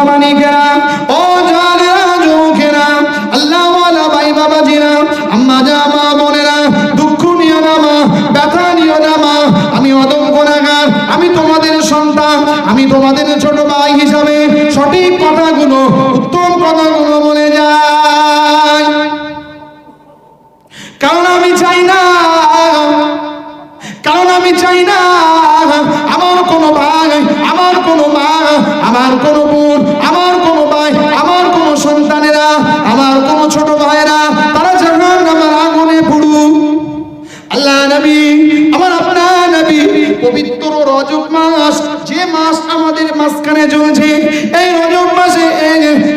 সোনা মাঝখানে চলছে। এই রজব মাসে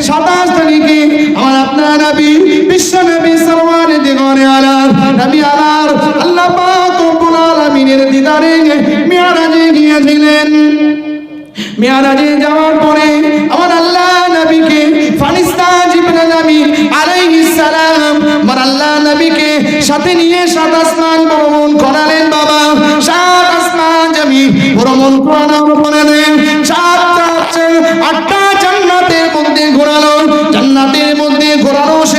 সাতাশ তারিখে আমার আপনার নবী, বিশ্ব নবী সালমান দিগরে আলার নবী আলার আল্লাহ পাক রব্বুল আলামিনের দিদারে মিয়ারাজে গিয়েছিলেন মেয়ারাজে যাওয়ার পরে আমার আল্লাহ নবীকে ফারিস্তা জিবরাইল আমিন আলাইহিস সালাম, আমার আল্লাহ নবীকে সাথে নিয়ে সাত আসমান ভ্রমণ করালেন বাবা। সাত আসমান জমি ভ্রমণ করানোর পরে মধ্যে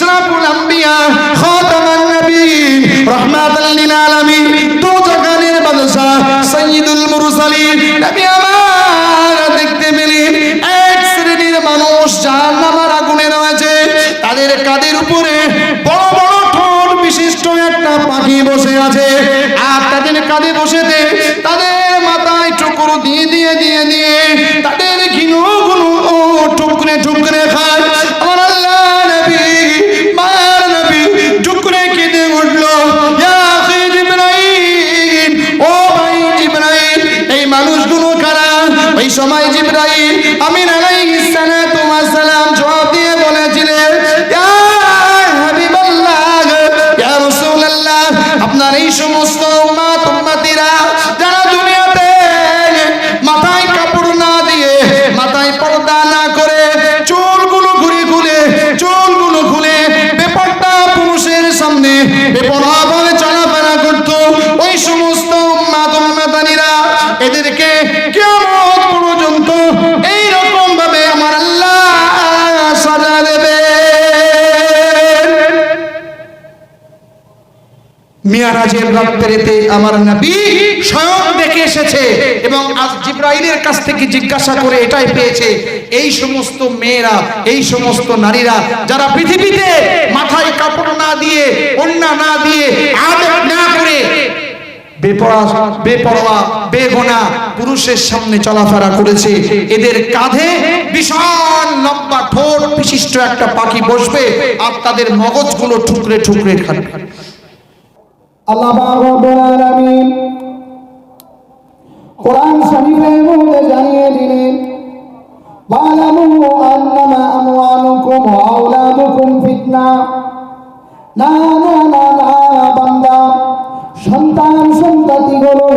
ইশরাফুল আম্বিয়া খাতামান নবী রাহমাতাল লিল আলামিন দু বাদশা সাইয়্যিদুল মুরসালিন। সময় জিব্রাইল আমিন মিয়ারাজের রাত্রিতে আমার নবী স্বয়ং দেখে এসেছে এবং আজ জিব্রাইলের কাছ থেকে জিজ্ঞাসা করে এটাই পেয়েছে, এই সমস্ত মেয়েরা, এই সমস্ত নারীরা যারা পৃথিবীতে মাথায় কাপড় না দিয়ে অন্যা না দিয়ে আদব না করে বেপরোয়া, বেগোনা পুরুষের সামনে চলাফেরা করেছে, এদের কাঁধে বিশাল লম্বা ঠোঁট বিশিষ্ট একটা পাখি বসবে আর তাদের মগজগুলো ঠুকরে ঠুকরে খাবে আল্লাহ রব্বুল আলামিন কোরআন শরীফের মধ্যে জানিয়ে দিলেন ওয়ালামু আন্নামা আমওয়ালুকুম ওয়া আওলাদুকুম ফিতনা। না না না না, বান্দা, সন্তান সন্ততি গুলো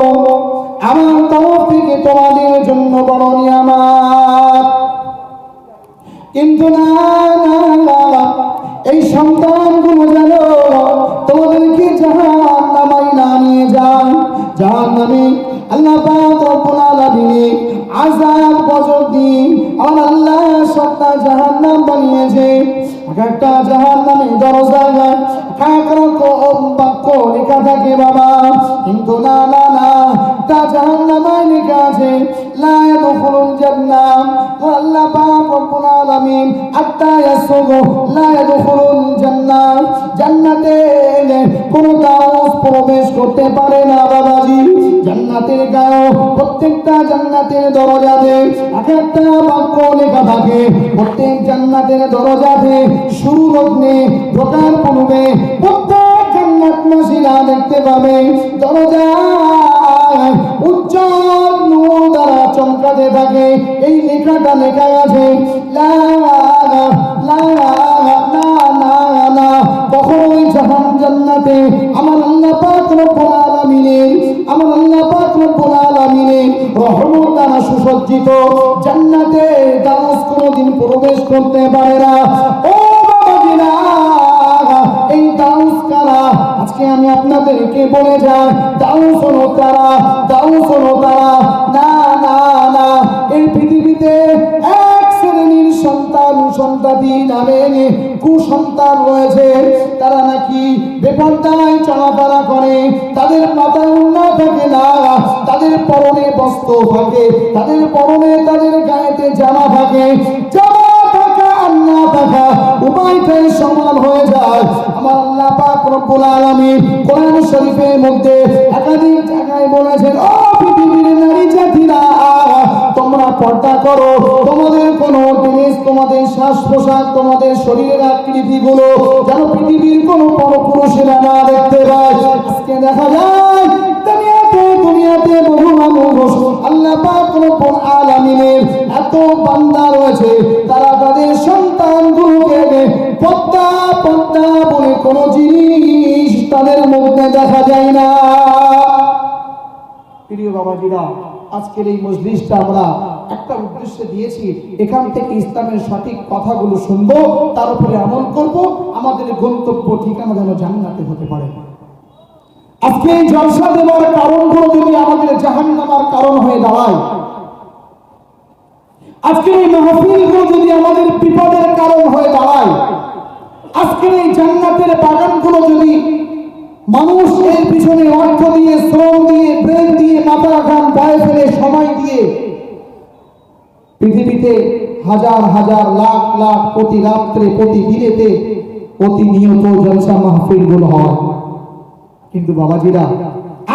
আমার তরফ থেকে তোমাদের জন্য বড় নিয়ামত কিন্তু না জাহান আল্লাহ পাক রব্বুল আলামিন আযাব গজব দিয়ে আমার আল্লাহ সত্তা জাহান্নাম বানিয়েছে। এক একটা জাহান্নামে দরজা এক রকম বাক্য লেখা থাকে বাবা। কিন্তু না না না, তা জাহান্নামায় লেখা আছে, লা ইয়াদখুলুল জান্নাহ আল্লাহ পাক রব্বুল আলামিন আত্তা ইয়াসুগু, লা ইয়াদখুলুল জান্নাহ জান্নাতে কোন প্রবেশ করতে পারে না বাবাজি। জান্নাতের গায়ে প্রত্যেকটা জান্নাতের দরজাতে এক একটা বাক্য লেখা থাকে, প্রত্যেক জান্নাতের দরজাতে শুরু লগ্নে ঢোকার পূর্বে প্রত্যেক জান্নাত মাসিরা দেখতে পাবে দরজা উজ্জ্বল নূর দ্বারা চমকাতে থাকে। এই লেখাটা লেখা আছে কোনোদিন প্রবেশ করতে পারে না। ও এই দাউস কারা? আজকে আমি আপনাদেরকে বলে যাই, দাউস তারা, দাউস হলো তারা। না না না, এই পৃথিবীতে এক শ্রেণির সন্তান সন্তাদি নামে কুসন্তান রয়েছে। তারা নাকি বেপরদায় চলাফেরা করে, তাদের মাথায় উন্না থাকে না। তাদের পরনে বস্ত্র থাকে তাদের পরনে তাদের গায়েতে জামা থাকে তোমরা পর্দা করো। তোমাদের কোন জিনিস, তোমাদের শ্বাস প্রশ্বাস তোমাদের শরীরের আকৃতি গুলো যেন পৃথিবীর কোন পরপুরুষেরা না দেখতে পায়। আজকে দেখা যায় আজকের এই মজলিসটা আমরা একটা উদ্দেশ্যে দিয়েছি, এখান থেকে ইসলামের সঠিক কথাগুলো শুনব, তার উপরে আমল করব, আমাদের গন্তব্য ঠিকানা যেন জান্নাতে হতে পারে। আজকে এই জলসা দেওয়ার কারণগুলো যদি আমাদের জাহান নামার কারণ হয়ে দাঁড়ায় আজকের এই মাহফিলগুলো যদি আমাদের বিপদের কারণ হয়ে দাঁড়ায়, আজকের এই জান্নাতের বাগানগুলো যদি মানুষ এর পিছনে অর্থ দিয়ে, শ্রম দিয়ে ব্রেন দিয়ে মাথা ঘাম পায়ে ফেলে সময় দিয়ে পৃথিবীতে হাজার হাজার, লাখ লাখ প্রতি রাত্রে, প্রতি দিনেতে প্রতিনিয়ত জলসা মাহফিলগুলো হয়। কিন্তু বাবাজিরা,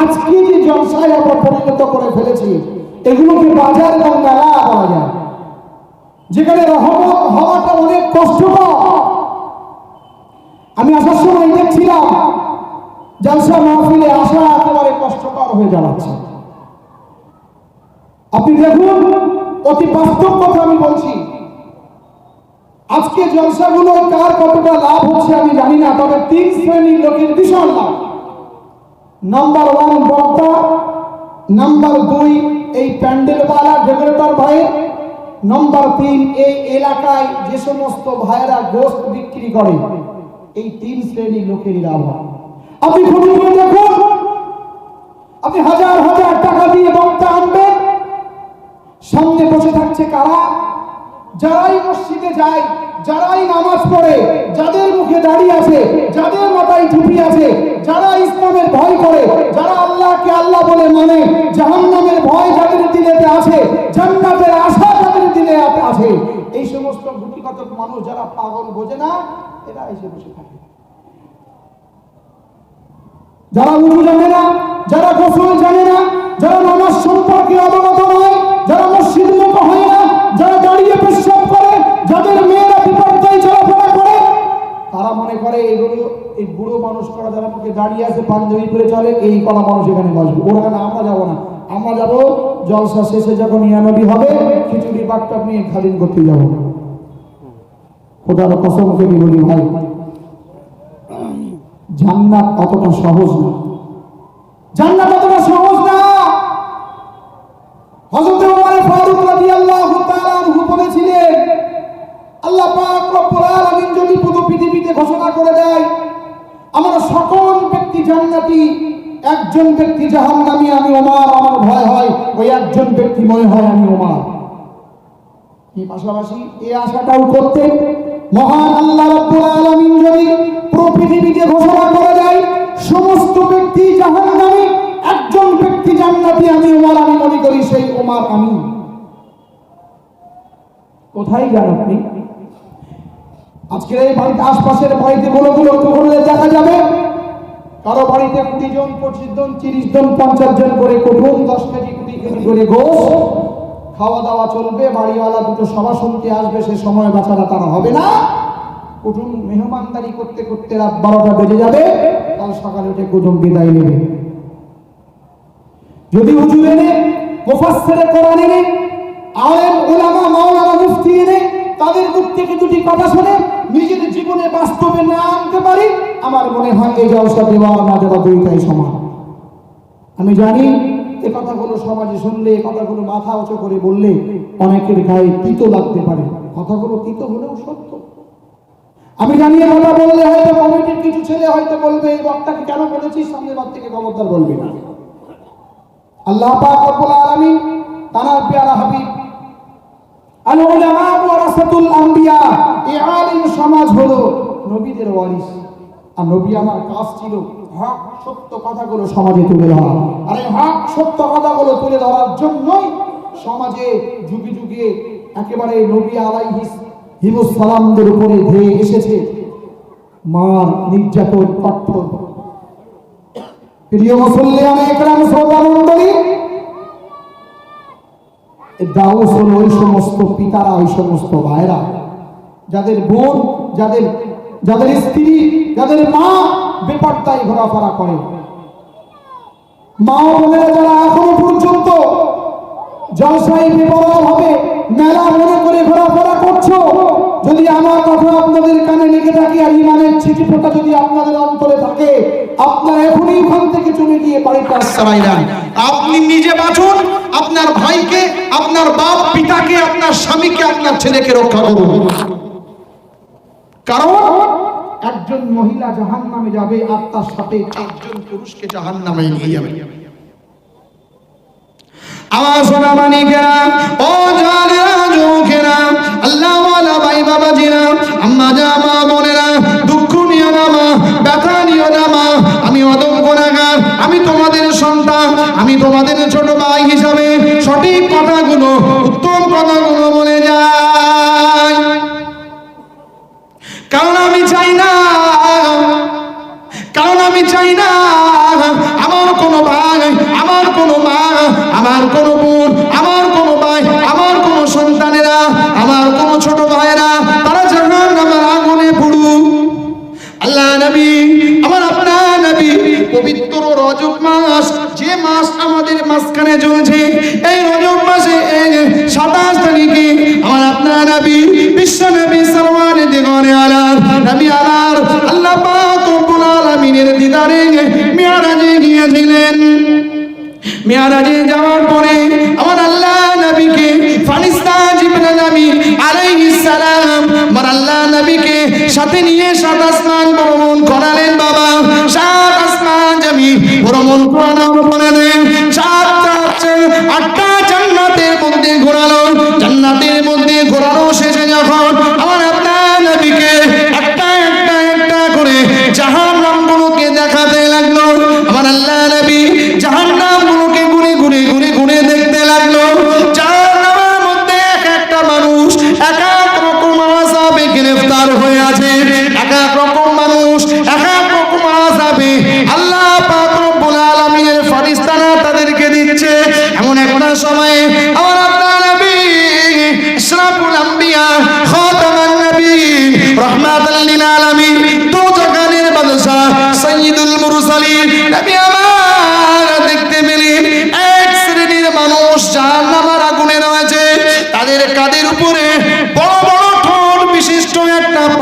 আজকে যে জলসায় আমরা পরিণত করে ফেলেছি, এগুলোকে বাজার এবং মেলা বলা যায়। যেখানে রহমত হওয়াটা অনেক কষ্টকর। আমি আসার সময় দেখছিলাম জলসা মাহফিলে আসা একেবারে কষ্টকর হয়ে দাঁড়াচ্ছে আপনি দেখুন, অতি বাস্তব কথা আমি বলছি। আজকে জলসাগুলো কার কতটা লাভ হচ্ছে আমি জানি না, তবে তিন শ্রেণির লোকের বিশাল লাভ। নাম্বার ওয়ান বক্তা, নাম্বার দুই এই প্যান্ডেল প্যান্ডেলওয়ালা ডেকোরেটর ভাই নাম্বার তিন, এই এলাকায় যে সমস্ত ভাইয়েরা গোস্ত বিক্রি করে, এই তিন শ্রেণির হয়। আপনি দেখুন, আপনি হাজার হাজার টাকা দিয়ে বক্তা আনবেন, সামনে বসে থাকছে কারা? যারাই মসজিদে যায়, যারাই নামাজ পড়ে, যাদের মুখে দাড়ি আছে, যাদের মাথায় টুপি আছে, যারা ইসলামের ভয় করে, যারা আল্লাহকে আল্লাহ বলে মানে জাহান্নামের ভয় যাদের দিলেতে আছে, জান্নাতের আশা দিলে আছে। এই সমস্ত গুটিগত মানুষ যারা পাগল বোঝে না, এরা এসে বসে থাকে। যারা উঠু জানে না, যারা গোসল জানে না, যারা নামাজ সম্পর্কে অবগত নয়, যারা মসজিদ মুখ হয় না, যারা দাঁড়িয়ে পেশাব করে, যাদের মেয়েরা বিপর্যয় চলাফেরা করে, তারা মনে করে এগুলো এই বুড়ো মানুষ করা যারা মুখে দাঁড়িয়ে আছে, পাঞ্জাবি পরে চলে, এই কলা মানুষ এখানে বসবে। ওরা আমরা যাব না। আমরা যাব জলসা শেষে যখন ইয়ানবি হবে, খিচুড়ি বাট্টপ নিয়ে খালিন করতে যাব খোদার কসম করে বলি ভাই, জান্নাত অতটা সহজ না। জান্নাত অতটা সহজ না? হযরত ওমর ফারুক রাদিয়াল্লাহু তাআলা আনহু বলেছিলেন, আল্লাহ পাক রব্বুল আলামিন যদি পুরো পৃথিবীতে ঘোষণা করে দেয়, আমার সকল ব্যক্তি জান্নাতি। একজন ব্যক্তি জাহান্নামী, আমি ওমার, আমার ভয় হয়। ওই একজন ব্যক্তি মনে হয় আমি ওমার। এই পাশাপাশি এই আশাটাও করতে মহান আল্লাহ রাব্বুল আলামিন যদি পৃথিবীতে ঘোষণা করে দেয়, সমস্ত ব্যক্তি জাহান্নামী, একজন ব্যক্তি জান্নাতি, আমি ওমার, আমি মনে করি সেই ওমার আমি। কোথায় যান আপনি? আজকের এই বাড়িতে আশপাশের বাড়িতে গুলো একটু দেখা যাবে? কারও বাড়িতে কুড়ি জন, পঁচিশ জন, তিরিশ জন, পঞ্চাশ জন করে কুটুম, দশ কেজি কুড়ি কেজি করে গোস খাওয়া দাওয়া চলবে, বাড়িওয়ালা দুটো সভা শুনতে আসবে, সে সময় বাঁচারা তারা হবে না। কুটুম মেহমানদারি করতে করতে রাত বারোটা বেজে যাবে, কাল সকালে উঠে কুটুম বিদায় নেবে। যদি উঁচু এনে, মুফাসসিরে কোরআন এনে, আলেম, উলামা, মাওলানা মুফতি এনে, তাদের মুখ থেকে দুটি কথা শুনে নিজের জীবনে বাস্তবে না আনতে পারি আমার মনে হয় এই জলসা দেওয়া না দেওয়া দুইটাই সমান। আমি জানি এ কথাগুলো সমাজে শুনলে, এ কথাগুলো মাথা উঁচু করে বললে অনেকের গায়ে তিতো লাগতে পারে। কথাগুলো বলুন সত্য। আমি জানিয়ে কথা বললে হয়তো কমিটির কিছু ছেলে হয়তো বলবে, এই বক্তাকে কেন বলেছিস? সামনের বার থেকে খবরদার বলবি না। আল্লাহ পাক রব্বুল তানার পেয়ারা হাবিব আল উলামা ওয়ারাসাতুল আম্বিয়া এই আলিম সমাজ হলো নবীদের ওয়ারিস আর নবী আমার কাজ ছিল হক সত্য কথাগুলো সমাজে তুলে ধরা। আর হক সত্য কথাগুলো তুলে ধরার জন্যই সমাজে যুগে যুগে একেবারে নবী আলাইহিস হিমুস সালামদের উপরে ধেয়ে এসেছে। মার নির্যাতন প্রিয় একরাম দাউস হলো ওই সমস্ত পিতারা, ওই সমস্ত ভাইরা যাদের বোন, যাদের যাদের স্ত্রী যাদের মা বেপর্দায় ঘোরাফেরা করে। মা ও বোনেরা যারা এখনও পর্যন্ত জলসায় বেপরোয়া ভাবে মেলা মনে করে ঘোরাফেরা করছ, যদি আমার কথা আপনাদের কানে লেগে থাকে আর ইমানের ছিটিপোটা যদি আপনাদের অন্তরে থাকে, আপনারা এখনই ওখান থেকে চলে গিয়ে বাড়িতে আসতে সারাইরা আপনি নিজে বাঁচুন, আপনার ভাইকে, আপনার বাপ, পিতাকে, আপনার স্বামীকে, আপনার ছেলেকে রক্ষা করুন। কারণ একজন মহিলা জাহান নামে যাবে আর তার সাথে চারজন পুরুষকে জাহান নামে নিয়ে যাবে। আমার সোনা মানিকেরা ও জানেরা যুবকেরা আল্লাহ ওয়ালা ভাই বাবাজিরা, আম্মা যা, মা বোনেরা, দুঃখ নিও না, মা, ব্যথা না, মা। আমি অদম গুণাগার আমি তোমাদের সন্তান, আমি তোমাদের ছোট ভাই হিসাবে সঠিক কথাগুলো, উত্তম কথাগুলো মেয়ারাজে যাওয়ার পরে আমার আল্লাহ নবীকে আমার আল্লাহ নবীকে সাথে নিয়ে সাত আসমান ভ্রমণ করালেন বাবা। সাত আসমান জমি ভ্রমণ করানোর লাগলো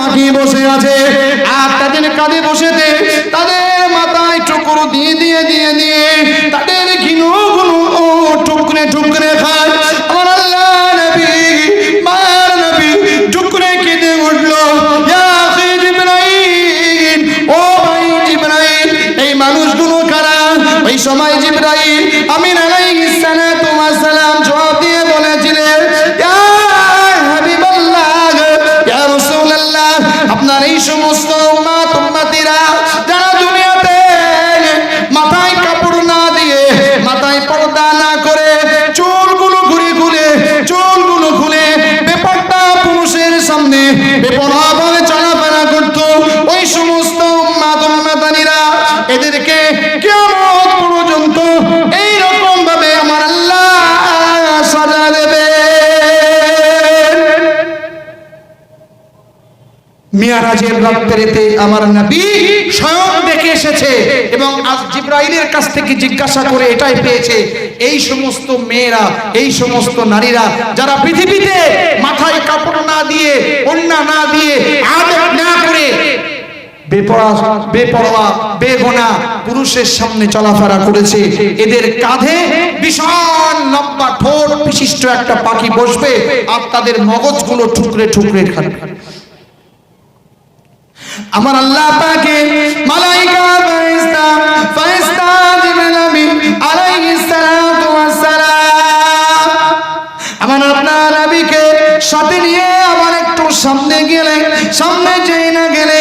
পাখি বসে আছে। আর তাদের কাঁধে বসেতে তাদের মাথায় টুকরো দিয়ে দিয়ে দিয়ে দিয়ে। তাদের আপনার এই মিয়ারাজের রাত্রিতে আমার নবী স্বয়ং দেখে এসেছে এবং আজ জিব্রাইলের কাছ থেকে জিজ্ঞাসা করে এটাই পেয়েছে, এই সমস্ত মেয়েরা, এই সমস্ত নারীরা যারা পৃথিবীতে মাথায় কাপড় না দিয়ে অন্যা না দিয়ে আদব না করে পুরুষের সামনে চলাফেরা করেছে, এদের কাঁধে বিশাল লম্বা ঠোঁট বিশিষ্ট একটা পাখি বসবে আর তাদের মগজগুলো ঠুকরে ঠুকরে খাবে আমার আল্লাহ পাকে মালাইকা আলাইহিস ওয়াস সালাম আমার আপনার নবীকে সাথে নিয়ে আবার একটু সামনে গেলে, সামনে যেই না গেলে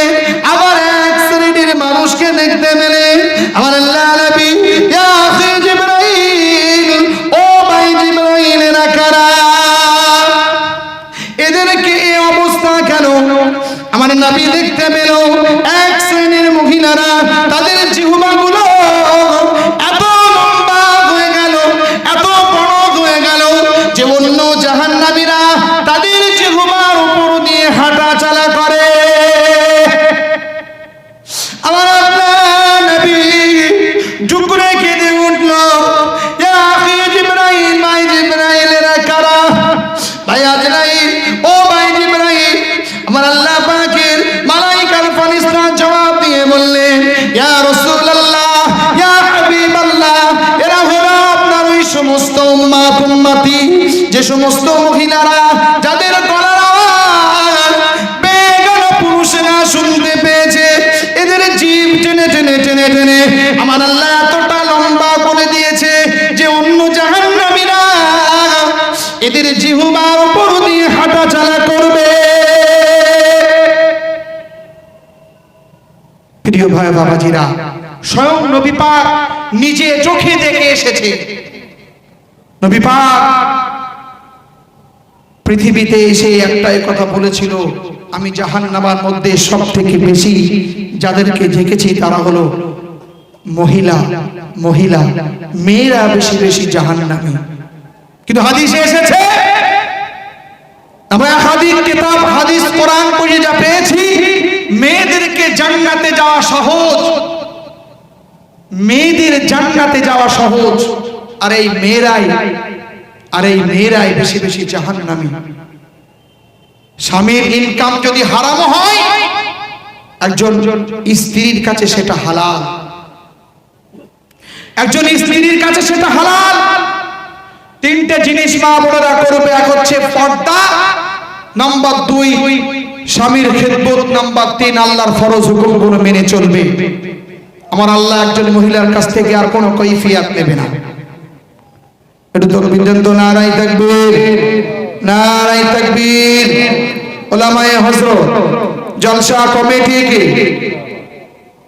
প্রিয় ভাই বাবাজিরা, স্বয়ং নবী পাক নিজে চোখে দেখে এসেছে। নবী পাক পৃথিবীতে এসে একটাই কথা বলেছিল, আমি জাহান্নামার মধ্যে সব থেকে বেশি যাদেরকে দেখেছি তারা হলো মহিলা মহিলা, মেয়েরা বেশি বেশি জাহান নামে কিন্তু হাদিসে এসেছে আমরা হাদিস, কিতাব, হাদিস, কোরআন মেয়েদেরকে জান্নাতে যাওয়া সহজ। মেয়েদের জান্নাতে যাওয়া সহজ। আর এই মেয়েরাই, আর এই মেয়েরাই বেশি বেশি জাহান নামি স্বামীর ইনকাম যদি হারাম হয়, একজন স্ত্রীর কাছে সেটা হালাল। একজন স্ত্রীর কাছে সেটা হালাল। তিনটে জিনিস মা বোনেরা করবে, এক হচ্ছে পর্দা, নাম্বার দুই স্বামীর খেদমত নাম্বার তিন, আল্লাহর ফরজ হুকুমগুলো মেনে চলবে। আমার আল্লাহ একজন মহিলার কাছ থেকে আর কোনো কৈফিয়াত নেবে না। একটু তকবীর তো নারাই তাকবীর নারাই তাকবীর। ওলামায়ে হযরত, জলসা কমিটি কি?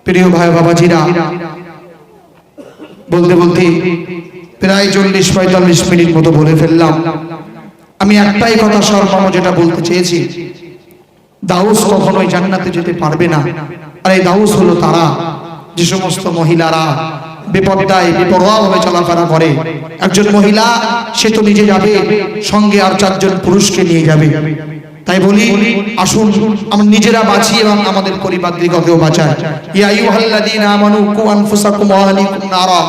প্রিয় ভাই বাবাজিরা, বলতে বলতে প্রায় চল্লিশ পঁয়তাল্লিশ মিনিট মতো বলে ফেললাম। আমি একটাই কথা সর্বম যেটা বলতে চেয়েছি দাউস কখনোই জান্নাতে যেতে পারবে না। আর এই দাউস হলো তারা। যে সমস্ত মহিলারা বিপদ্দায় বিপরোয়াভাবে চলাফেরা করে। একজন মহিলা, সে তো নিজে যাবে, সঙ্গে আর চারজন পুরুষকে নিয়ে যাবে। তাই বলি, আসুন, আমরা নিজেরা বাঁচি এবং আমাদের পরিবার দিগকেও বাঁচাই। ইয়া আইয়ুহাল্লাযীনা আমানু, কু আনফুসাকুম ওয়া আহলিকুম নারা।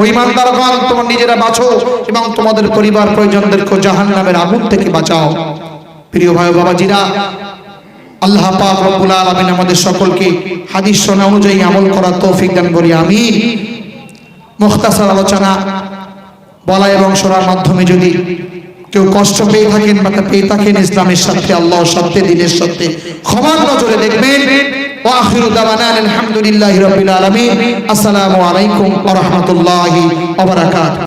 ও ঈমানদারগণ, তোমরা নিজেরা বাঁচো এবং তোমাদের পরিবার পরিজনদেরকে জাহান্নামের আগুন থেকে বাঁচাও। প্রিয় ভাই বাবাজিরা আল্লাহ পাক রব্বুল আলামিন আমাদের সকলকে হাদিস শোনা অনুযায়ী আমল করার তৌফিক দান করি, আমিন। মুখতাসার আলোচনা, বলা এবং শোনার মাধ্যমে যদি কেউ কষ্ট পেয়ে থাকেন বা পেয়ে থাকেন, ইসলামের সাথে আল্লাহ সত্যে, দিনের সত্যে ক্ষমার নজরে দেখবেন। আখিরু দাওয়ানা আলহামদুলিল্লাহি রাব্বিল আলামিন। আসসালামু আলাইকুম ওয়া রাহমাতুল্লাহি ওয়া বারাকাতুহু।